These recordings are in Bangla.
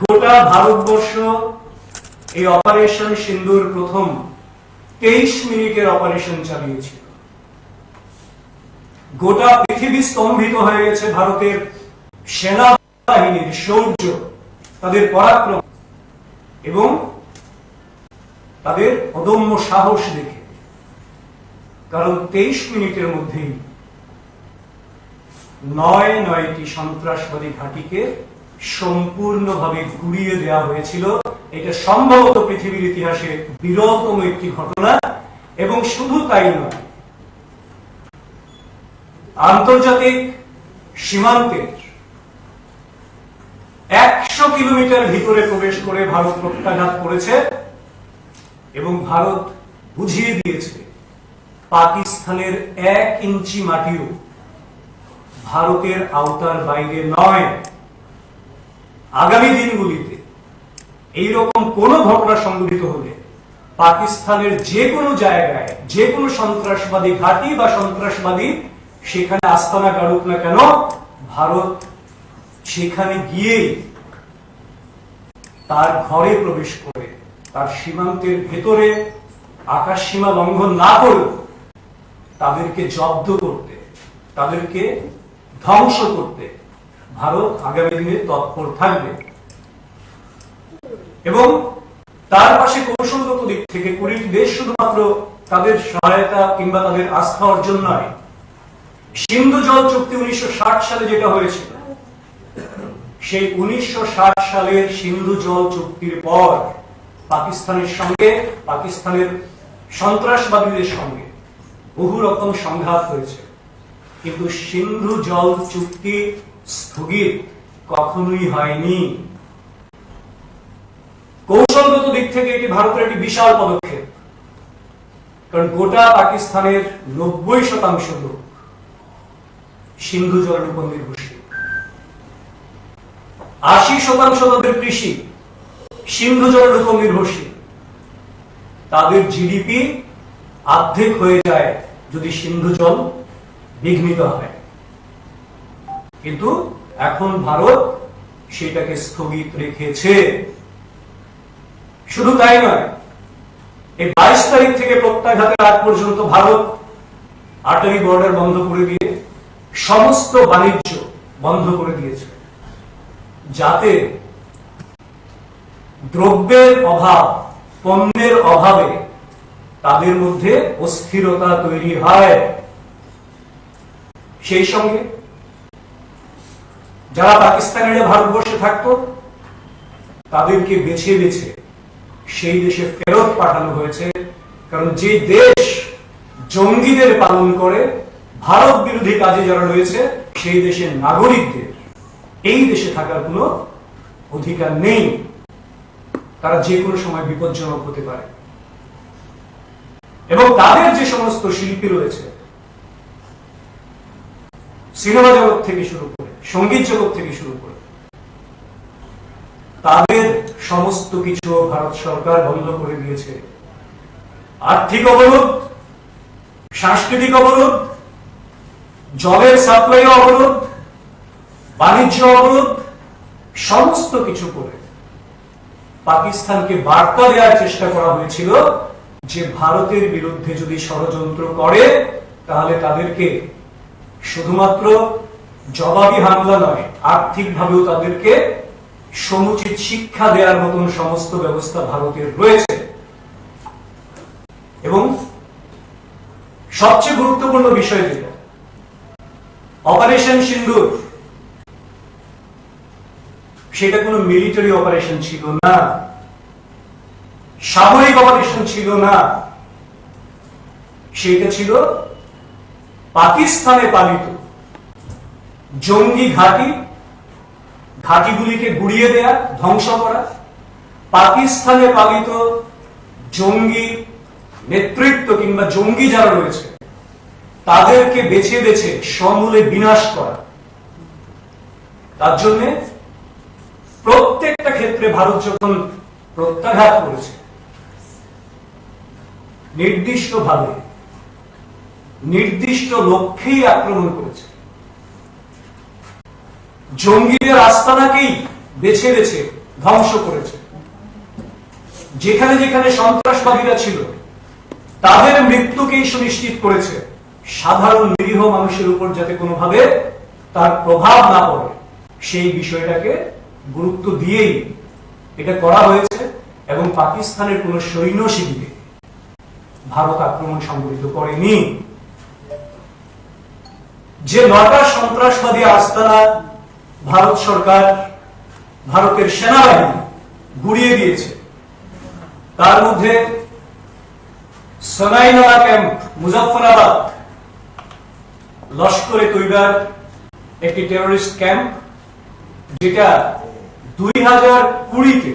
গোটা ভারতবর্ষ এই অপারেশন সিন্দুর প্রথম তেইশ মিনিটের অপারেশন চালিয়েছিল। গোটা পৃথিবী স্তম্ভিত হয়ে গেছে ভারতের সেনাবাহিনীর শৌর্য তাদের পরাক্রম এবং তাদের অদম্য সাহস দেখে। কারণ তেইশ মিনিটের মধ্যেই নয় নয়টি সন্ত্রাসবাদী ঘাঁটিকে সম্পূর্ণভাবে ঘুরিয়ে দেওয়া হয়েছিল। এটা সম্ভবত পৃথিবীর ইতিহাসে বিরলতম একটি ঘটনা, এবং শুধু তাই নয়, আন্তর্জাতিক সীমান্তের একশো কিলোমিটার ভিতরে প্রবেশ করে ভারত প্রত্যাঘাত করেছে, এবং ভারত বুঝিয়ে দিয়েছে, পাকিস্তানের এক ইঞ্চি মাটিও ভারতের আওতার বাইরে নয়। আগামী দিনগুলিতে এইরকম কোন ঘটনা সংঘটিত হলে পাকিস্তানের যে কোনো জায়গায়, যে কোনো সন্ত্রাসবাদী ঘাঁটি বা সন্ত্রাসবাদী সেখানে আস্তানা কাড়ুক না কেন, ভারত সেখানে গিয়েই তার ঘরে প্রবেশ করে, তার সীমান্তের ভেতরে আকাশ সীমা লঙ্ঘন না করে তাদেরকে জব্দ করতে, তাদেরকে ধ্বংস করতে ভারত আগামী দিনে তৎপর থাকবে। এবং তার পাশে কৌশলগত দিক থেকে কুড়িটি দেশ শুধুমাত্র তাদের সহায়তা কিংবা তাদের আস্থা অর্জন নয়। সিন্ধু জল চুক্তি উনিশশো সালে যেটা হয়েছিল, সেই উনিশশো ষাট সালের সিন্ধু জল চুক্তির পর পাকিস্তানের সঙ্গে, পাকিস্তানের সন্ত্রাসবাদীদের সঙ্গে বহু রকম সংঘাত হয়েছে। কিন্তু সিন্ধু জল চুক্তি স্থগিত কখনোই হয়নি। কৌশলগত দিক থেকে এটি ভারতের একটি বিশাল পদক্ষেপ। কারণ গোটা পাকিস্তানের নব্বই শতাংশ লোক সিন্ধু জলের উপর নির্ভরশীল। আশি শতাংশ তাদের কৃষি সিন্ধু জলের উপর নির্ভরশীল। তাদের জিডিপি অর্ধেক হয়ে যায় যদি সিন্ধু জল বিঘ্নিত হয়। কিন্তু এখন ভারত সেটাকে স্থগিত রেখেছে। শুধু তাই নয়, এই বাইশ তারিখ থেকে প্রত্যাঘাতের আগ পর্যন্ত ভারত আটারি বর্ডার বন্ধ করে দিয়ে সমস্ত বাণিজ্য বন্ধ করে দিয়েছে, যাতে দ্রব্যের অভাব, পণ্যের অভাবে তাদের মধ্যে অস্থিরতা তৈরি হয়। সেই সঙ্গে যারা পাকিস্তানিরা ভারতবর্ষে থাকত, তাদেরকে বেছে বেছে সেই দেশে ফেরত পাঠানো হয়েছে। কারণ যে দেশ জঙ্গিদের পালন করে, ভারত বিরোধী কাজে যারা রয়েছে, সেই দেশের নাগরিকদের, এই দেশে থাকার কোনো অধিকার নেই। তারা যে কোনো সময় বিপজ্জনক হতে পারে। এবং তাদের যে সমস্ত শিল্পী রয়েছে, সিনেমা জগৎ থেকে শুরু করে সংগীত জগৎ থেকে শুরু করে। তাদের সমস্ত কিছু ভারত সরকার বন্ধ করে দিয়েছে। আর্থিক অবরোধ, সাংস্কৃতিক অবরোধ, জলের সাপ্লাই অবরোধ, বাণিজ্য অবরোধ, সমস্ত কিছু করে পাকিস্তানকে বার্তা দেওয়ার চেষ্টা করা হয়েছিল যে ভারতের বিরুদ্ধে যদি ষড়যন্ত্র করে, তাহলে তাদেরকে শুধুমাত্র জবাবি হামলা নয়, আর্থিকভাবেও তাদেরকে সমুচিত শিক্ষা দেওয়ার মতন সমস্ত ব্যবস্থা ভারতের রয়েছে। এবং সবচেয়ে গুরুত্বপূর্ণ বিষয় যেটা, অপারেশন সিন্দুর। সেটা কোনো মিলিটারি অপারেশন ছিল না, সামরিক অপারেশন ছিল না। সেটা ছিল পাকিস্তানে পালিত জঙ্গি ঘাঁটি, ঘাঁটিগুলিকে গুড়িয়ে দেয়া, ধ্বংস করা, পাকিস্তানে পালিত জঙ্গি নেতৃত্ব কিংবা জঙ্গি যারা রয়েছে, তাদেরকে বেছে বেছে সমূলে বিনাশ করা। তার জন্য প্রত্যেকটা ক্ষেত্রে ভারত যখন প্রত্যাঘাত করেছে, নির্দিষ্টভাবে, নির্দিষ্ট লক্ষ্যেই আক্রমণ করেছে জঙ্গিদের আস্তানাকেই বেছে বেছে ধ্বংস করেছে। যেখানে যেখানে সন্ত্রাসবাদীরা ছিল, তাদের মৃত্যুকেই সুনিশ্চিত করেছে সাধারণ নিরীহ মানুষের উপর যাতে কোনোভাবে তার প্রভাব না পড়ে। সেই বিষয়টাকে গুরুত্ব দিয়েই এটা করা হয়েছে এবং পাকিস্তানের কোন সৈন্য শিবিরে ভারত আক্রমণ সংগঠিত করেনি। যে নটা সন্ত্রাসবাদী আস্তানা ভারত সরকার ভারতের সেনাবাহিনী গুড়িয়ে দিয়েছে। তার মধ্যে সনাইনালা ক্যাম্প মুজফরাবাদ লস্করে তৈবার একটি টেরোরিস্ট ক্যাম্প, যেটা দুই হাজার কুড়িতে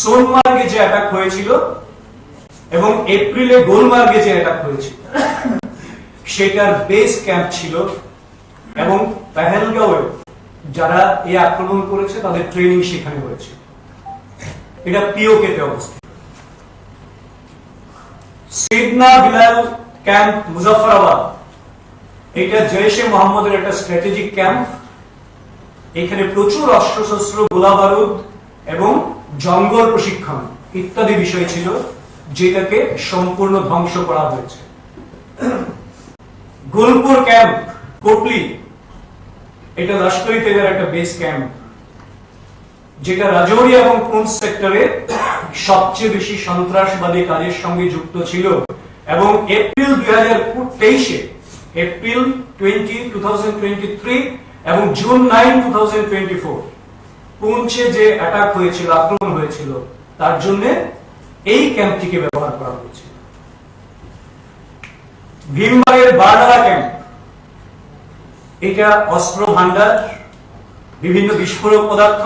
সোনমার্গে যে অ্যাটাক হয়েছিল এবং এপ্রিলে গোলমার্গে যে অ্যাটাক হয়েছিল, সেটার বেস ক্যাম্প ছিল এবং পেহেলগাঁওয়ে যারা এই আক্রমণ করেছে, তাদের ট্রেনিং সেখানে হয়েছে। এটা পিওকেতে অবস্থিত। সিডনা বিলাল ক্যাম্প মুজফরাবাদ। এটা মোহাম্মদের একটা স্ট্র্যাটেজিক ক্যাম্প। এখানে প্রচুর অস্ত্রশস্ত্র গোলা বারুদ এবং জঙ্গল প্রশিক্ষণ ইত্যাদি বিষয় ছিল, যেটাকে সম্পূর্ণ ধ্বংস করা হয়েছে। গোলপুর ক্যাম্প, কোটলি এটা লস্করি তেলের একটা বেস ক্যাম্প যেটা রাজৌরি এবং পুঞ্চ সেক্টরে সবচেয়ে বেশি সন্ত্রাসবাদী কাজের সঙ্গে যুক্ত ছিল। এবং এপ্রিল দুই হাজার তেইশে, এপ্রিল টোয়েন্টি এবং জুন নাইন, টু থাউজেন্ড যে অ্যাটাক হয়েছিল, আক্রমণ হয়েছিল, তার জন্য এই ক্যাম্পটিকে ব্যবহার করা হয়েছিল। ভীমবারের বারডালা ক্যাম্প এটা অস্ত্র ভান্ডার বিভিন্ন বিস্ফোরক পদার্থ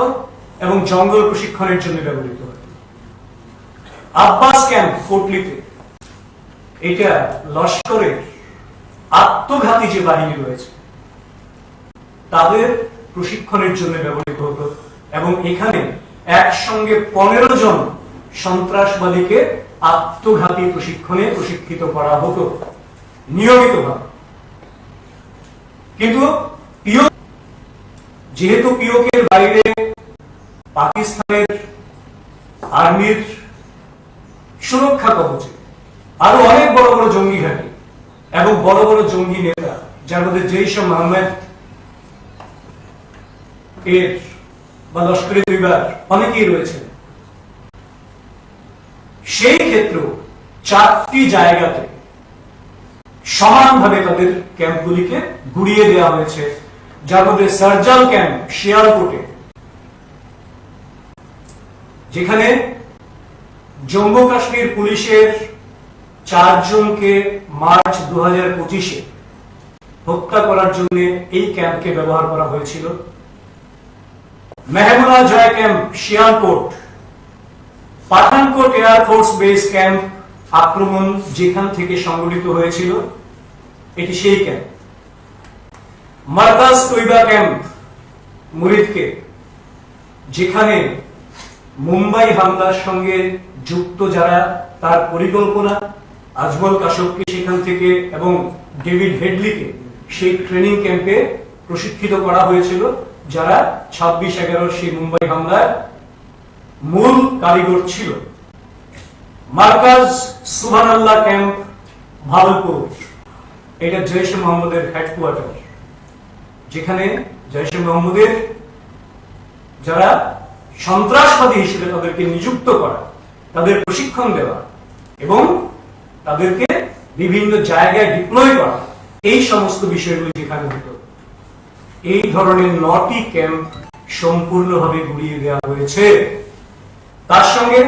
এবং জঙ্গল প্রশিক্ষণের জন্য ব্যবহৃত হয়। আব্বাস ক্যাম্প কোটলিতে? এটা লস্করের আত্মঘাতী যে বাহিনী রয়েছে, তাদের প্রশিক্ষণের জন্য ব্যবহৃত হতো এবং এখানে একসঙ্গে পনেরো জন সন্ত্রাসবাদীকে আত্মঘাতী প্রশিক্ষণে প্রশিক্ষিত করা হতো, নিয়মিতভাবে। কিন্তু যেহেতু পিওকের বাইরে পাকিস্তানের আর্মির সুরক্ষা কবচে, আরও অনেক বড় বড় জঙ্গি ঘাঁটি এবং বড় বড় জঙ্গি নেতা, যার মধ্যে জৈশ মোহাম্মদ এর বা লস্করে তৈবার অনেকেই রয়েছেন। সেই ক্ষেত্রেও চারটি জায়গাতে সমানভাবে তাদের ক্যাম্পগুলিকে গুড়িয়ে দেওয়া হয়েছে, যার মধ্যে সার্জাল ক্যাম্প, শিয়ালকোটে, যেখানে জম্মু কাশ্মীর পুলিশের চারজনকে মার্চ দু হাজার পঁচিশে হত্যা করার জন্য এই ক্যাম্পকে ব্যবহার করা হয়েছিল। Mehmoona Joya camp, Sialkot, Pathankot air force base camp আক্রমণ যেখান থেকে সংগঠিত হয়েছিল, এটি সেই ক্যাম্প মার্কাজ তৈবা ক্যাম্প মুরিদকে, যেখানে মুম্বাই হামলার সঙ্গে যুক্ত যারা, তার পরিকল্পনা, আজমল কাশবকে সেখান থেকে এবং ডেভিড হেডলিকে সেই ট্রেনিং ক্যাম্পে প্রশিক্ষিত করা হয়েছিল, যারা ছাব্বিশ এগারোর সেই মুম্বাই হামলার মূল কারিগর ছিল। মার্কাজ সুবহান আল্লাহ ক্যাম্প ভাগলপুর এটা জৈশ মোহাম্মদের হেডকোয়ার্টার যেখানে জৈশ মোহাম্মদের যারা সন্ত্রাসবাদী হিসেবে তাদেরকে নিযুক্ত করা, তাদের প্রশিক্ষণ দেওয়া এবং তাদেরকে বিভিন্ন জায়গায় ডিপ্লয় করা, এই সমস্ত বিষয়গুলি যেখানে হতো। এই ধরনের নটি ক্যাম্প সম্পূর্ণভাবে গুড়িয়ে দেওয়া হয়েছে। তার সঙ্গে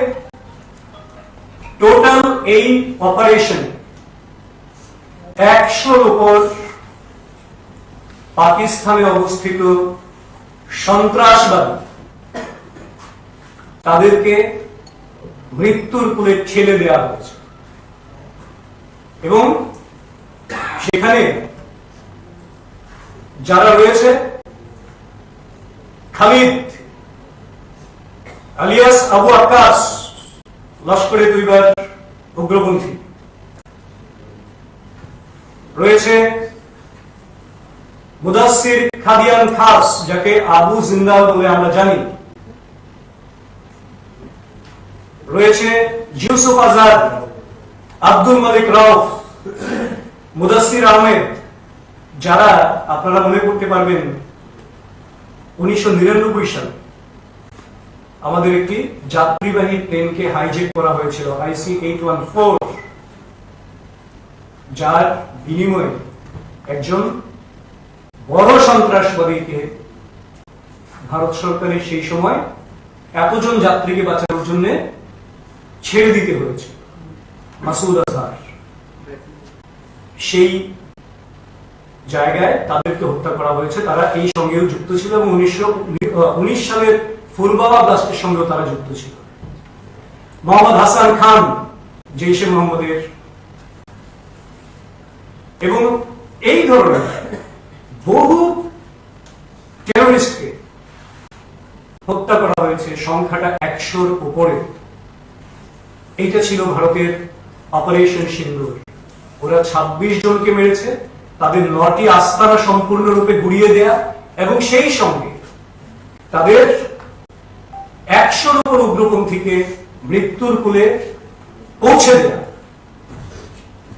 টোটাল এই অপারেশন একশোর উপর পাকিস্তানে অবস্থিত সন্ত্রাসবাদী তাদেরকে মৃত্যুর কুলে ঠেলে দেওয়া হয়েছে। এবং সেখানে যারা রয়েছে, খালিদ আলিয়াস আবু আকাশ লস্করে দুইবার উগ্রপন্থী। রয়েছে মুদাসির খাদিয়ান খাস যাকে আবু জিন্দাল বলে আমরা জানি। রয়েছে ইউসুফ আজাদ, আব্দুল মালিক রাউফ মুদাসির আহমেদ, যারা আপনারা মনে করতে পারবেন উনিশশো নিরানব্বই সালে আমাদের একটি যাত্রীবাহী প্লেনকে হাইজেক করা হয়েছিল আইসি এইট ওয়ান ফোর যার বিনিময়ে একজন বড় সন্ত্রাসবাদীকে ভারত সরকারের সেই সময় এতজন যাত্রীকে বাঁচানোর জন্য ছেড়ে দিতে হয়েছে, মাসুদ আজহার। সেই জায়গায় তাদেরকে হত্যা করা হয়েছে, তারা এই সঙ্গেও যুক্ত ছিল এবং উনিশশো উনিশ সালের ফুলবাবা ব্লাস্টের সঙ্গেও তারা যুক্ত ছিল। মোহাম্মদ হাসান খান জৈশে মোহাম্মদের। এবং এই ধরনের বহু টেরোরিস্টকে হত্যা করা হয়েছে, সংখ্যাটা একশোর উপরে। এইটা ছিল ভারতের অপারেশন সিন্দুর। ওরা ২৬ জনকে মেরেছে, তাদের নটি আস্তানা সম্পূর্ণরূপে গুড়িয়ে দেয়া, এবং সেই সঙ্গে তাদের একশোর উপর উগ্রপন্থীকে মৃত্যুর কুলে পৌঁছে দেয়া।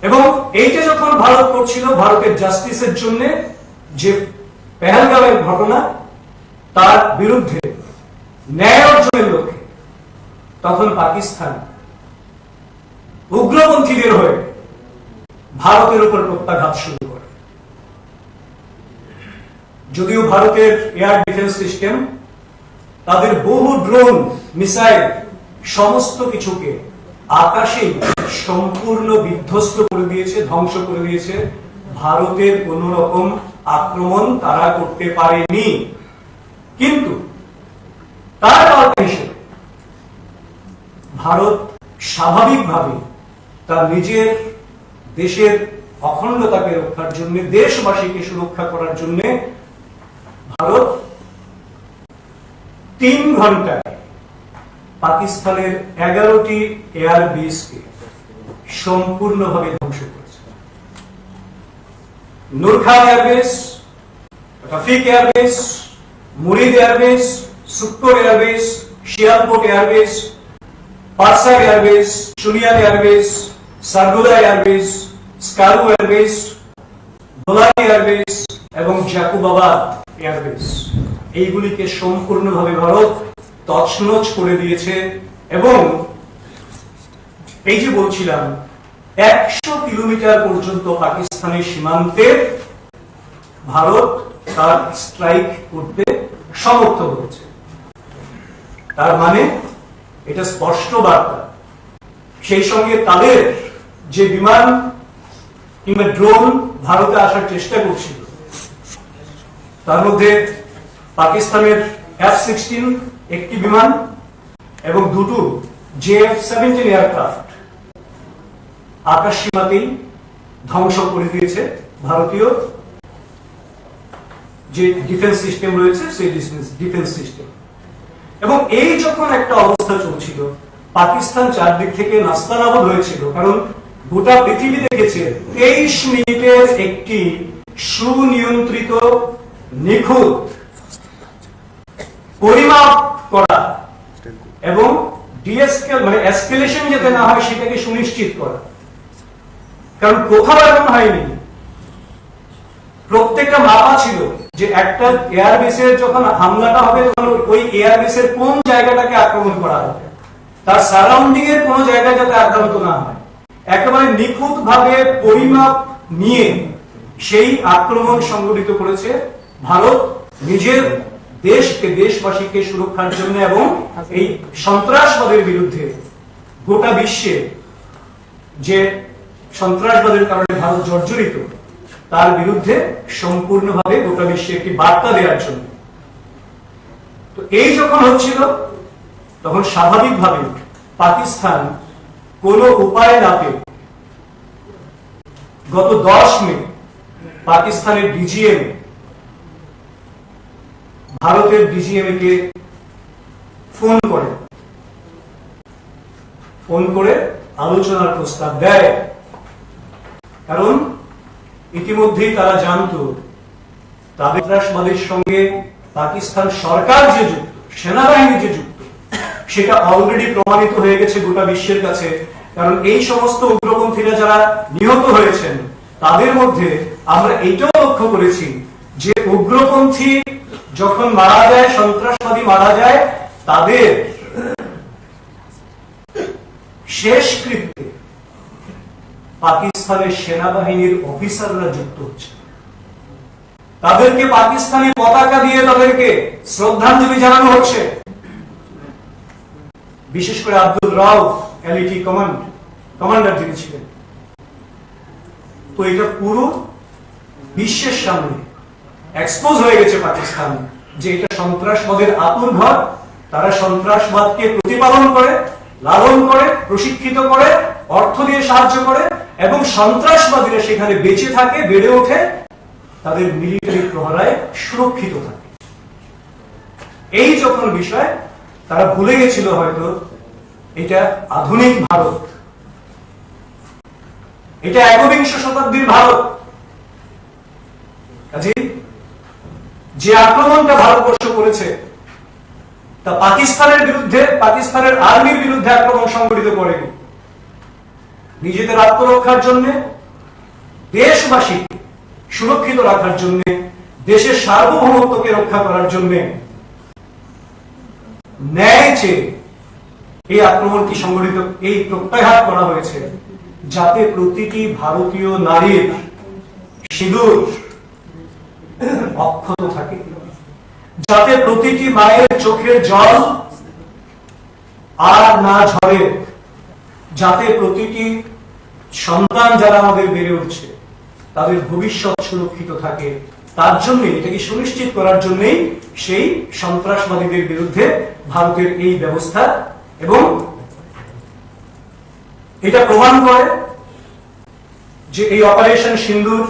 এবং এইটা যখন ভারত করছিল, ভারতের জাস্টিসের জন্য যে পেহেলগামের ঘটনা, তার বিরুদ্ধে ন্যায় অর্জনের লক্ষ্যে তখন পাকিস্তান উগ্রপন্থীদের হয়ে ভারতের উপর প্রত্যাঘাত শুরু করে। যদিও ভারতের এয়ার ডিফেন্স সিস্টেম তাদের বহু ড্রোন, মিসাইল, সমস্ত কিছুকে আকাশেই সম্পূর্ণ বিধ্বস্ত করে দিয়েছে, ধ্বংস করে দিয়েছে। ভারতের কোন রকম আক্রমণ তারা করতে পারেনি। কিন্তু তার ভারত স্বাভাবিকভাবে তার নিজের দেশের অখণ্ডতাকে রক্ষার জন্য, দেশবাসীকে সুরক্ষা করার জন্য ভারত তিন ঘন্টায় পাকিস্তানের এগারোটি এয়ার বেসকে সম্পূর্ণভাবে ধ্বংস করেছে। Airbase Rafiq airbase Murid airbase Sukkur airbase Sialkot airbase পারসা airbase Chunian airbase Sargodha airbase Skardu airbase Bholari airbase এবং জাকুবাবাদ এয়ারবেস এইগুলিকে সম্পূর্ণভাবে ভারত তছনছ করে দিয়েছে এবং এই যে বলছিলাম, একশো কিলোমিটার পর্যন্ত পাকিস্তানের সীমান্তে ভারত তার স্ট্রাইক করতে সমর্থ হয়েছে। তার মানে এটা স্পষ্ট বার্তা। সেই সঙ্গে তাদের যে বিমান কিংবা ড্রোন ভারতে আসার চেষ্টা করছিল, তার মধ্যে পাকিস্তানের এফ সিক্সটিন একটি বিমান এবং দুটো জে এফ সেভেন্টিন এয়ারক্রাফট আকাশ সীমাতেই ধ্বংস করে দিয়েছে ভারতীয় যে ডিফেন্স সিস্টেম রয়েছে, সেই ডিফেন্স সিস্টেম এবং এই যখন একটা অবস্থা চলছিল, পাকিস্তান চারদিক থেকে নাস্তানাবুদ হয়েছিল, কারণ গোটা পৃথিবী দেখেছে, তেইশ মিনিটের একটি সুনিয়ন্ত্রিত নিখুঁত পরিমাপ করা এবং ডিএসকেল মানে এসকেলেশন যাতে না হয় সেটাকে সুনিশ্চিত করা। কারণ কোথাও এমন হয়নি। প্রত্যেকটা মাপা ছিল যে একটা এয়ারবেসের যখন হামলাটা হবে তখন ওই এয়ারবেসের কোন জায়গাটাকে আক্রমণ করা হবে? তার সারাউন্ডিং এর কোন জায়গা যাতে আক্রান্ত না হয়। একেবারে নিখুঁত ভাবে পরিমাপ নিয়ে সেই আক্রমণ সংগঠিত করেছে ভারত নিজের দেশকে দেশবাসীকে সুরক্ষার জন্য এবং এই সন্ত্রাসবাদের বিরুদ্ধে গোটা বিশ্বে যে সন্ত্রাসবাদের কারণে ভারত জর্জরিত, তার বিরুদ্ধে সম্পূর্ণভাবে গোটা বিশ্বে একটি বার্তা দেওয়ার জন্য। তো এই যখন হচ্ছিল, তখন স্বাভাবিকভাবে পাকিস্তান কোন উপায় না পেয়ে গত দশ মে পাকিস্তানের ডিজিএম ভারতের ডিজিএম কে ফোন করে ফোন করে আলোচনার প্রস্তাব দেয়। কারণ ইতিমধ্যেই তারা জানত, তাদের সঙ্গে পাকিস্তান সরকার যে যুক্ত, সেনাবাহিনী যে যুক্ত, সেটা অলরেডি প্রমাণিত হয়ে গেছে গোটা বিশ্বের কাছে। কারণ এই সমস্ত উগ্রপন্থীরা যারা নিহত হয়েছেন, তাদের মধ্যে আমরা এটাও লক্ষ্য করেছি যে উগ্রপন্থী যখন মারা যায়, সন্ত্রাসবাদী মারা যায়, তাদের শেষ কৃত্যে পাকিস্তানের সেনাবাহিনীর অফিসাররা যুক্ত হচ্ছে। তাদেরকে পাকিস্তানি পতাকা দিয়ে তাদেরকে শ্রদ্ধাঞ্জলি জানানো হচ্ছে। বিশেষ করে Abdul Rauf LeT command commander যিনি ছিলেন। তো এটা পুরো বিশ্বের সামনে এক্সপোজ হয়ে গেছে পাকিস্তান, যে এটা সন্ত্রাসবাদের আতুর ঘর। তারা সন্ত্রাসবাদকে প্রতিপালন করে, লালন করে, প্রশিক্ষিত করে, অর্থ দিয়ে সাহায্য করে এবং সন্ত্রাসবাদীরা সেখানে বেঁচে থাকে, বেড়ে ওঠে, তাদের মিলিটারি প্রহরায় সুরক্ষিত থাকে। এই যখন বিষয়, তারা ভুলে গেছিল হয়তো, এটা আধুনিক ভারত। এটা একবিংশ শতাব্দীর ভারত। কাজে যে আক্রমণটা ভারতবর্ষ করেছে, তা পাকিস্তানের বিরুদ্ধে, পাকিস্তানের আর্মির বিরুদ্ধে আক্রমণ সংগঠিত করেনি। নিজেদের আত্মরক্ষার জন্য দেশবাসীকে সুরক্ষিত রাখার জন্য, দেশের সার্বভৌমত্বকে রক্ষা করার জন্য ন্যায় চেয়ে এই আক্রমণটি সংগঠিত এই প্রত্যাঘাত করা হয়েছে, যাতে প্রতিটি ভারতীয় নারীর সিঁদুর অক্ষত থাকে। যাতে প্রতিটি মায়ের চোখের জল আর না ঝরে, যাতে প্রতিটি সন্তান যারা আমাদের বেড়ে উঠছে, তাদের ভবিষ্যৎ সুরক্ষিত থাকে। তার জন্য, এটাকে সুনিশ্চিত করার জন্যই সেই সন্ত্রাসবাদীদের বিরুদ্ধে ভারতের এই ব্যবস্থা এবং এটা প্রমাণ করে যে এই অপারেশন সিন্দুর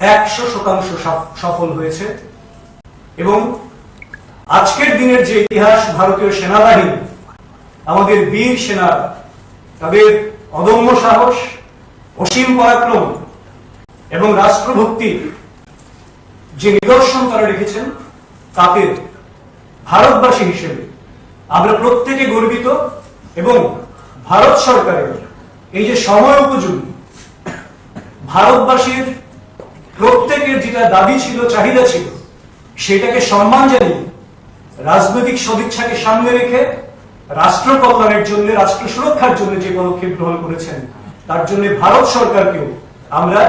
একশো শতাংশ সফল হয়েছে। এবং আজকের দিনের যে ইতিহাস, ভারতীয় সেনাবাহিনী, আমাদের বীর সেনা, তাদের অদম্য সাহস, অসীম পরাক্রম এবং রাষ্ট্রভক্তি যে নিদর্শন তারা রেখেছেন, তাতে ভারতবাসী হিসেবে আমরা প্রত্যেকে গর্বিত এবং ভারত সরকারের এই যে সময় উপযোগী, ভারতবাসীর প্রত্যেকের যেটা দাবি ছিল, চাহিদা ছিল, সেটাকে সম্মান জানিয়ে রাজনৈতিক সদিচ্ছাকে সামনে রেখে রাষ্ট্র কল্যাণের জন্য, রাষ্ট্র সুরক্ষার জন্য যে পদক্ষেপ গ্রহণ করেছেন, তার জন্য ভারত সরকারকেও আমরা